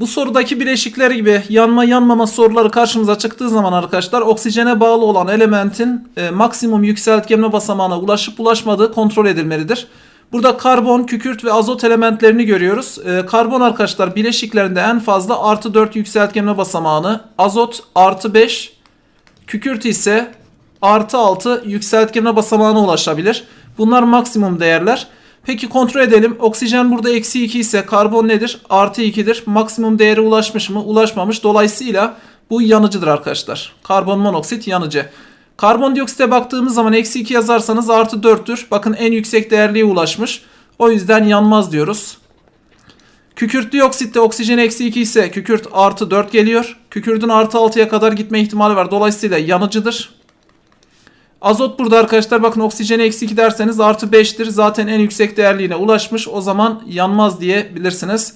Bu sorudaki bileşikler gibi yanma yanmama soruları karşımıza çıktığı zaman arkadaşlar oksijene bağlı olan elementin e, maksimum yükseltgenme basamağına ulaşıp ulaşmadığı kontrol edilmelidir. Burada karbon, kükürt ve azot elementlerini görüyoruz. E, karbon arkadaşlar bileşiklerinde en fazla artı 4 yükseltgenme basamağını, azot artı 5, kükürt ise artı 6 yükseltgenme basamağına ulaşabilir. Bunlar maksimum değerler. Peki kontrol edelim. Oksijen burada eksi 2 ise karbon nedir? Artı 2'dir. Maksimum değere ulaşmış mı? Ulaşmamış. Dolayısıyla bu yanıcıdır arkadaşlar. Karbon monoksit yanıcı. Karbondioksite baktığımız zaman eksi 2 yazarsanız artı 4'tür. Bakın en yüksek değerliğe ulaşmış. O yüzden yanmaz diyoruz. Kükürt dioksitte oksijen eksi 2 ise kükürt artı 4 geliyor. Kükürdün artı 6'ya kadar gitme ihtimali var. Dolayısıyla yanıcıdır. Azot burada arkadaşlar bakın oksijen eksi 2 derseniz artı 5'tir. Zaten en yüksek değerliğine ulaşmış. O zaman yanmaz diyebilirsiniz.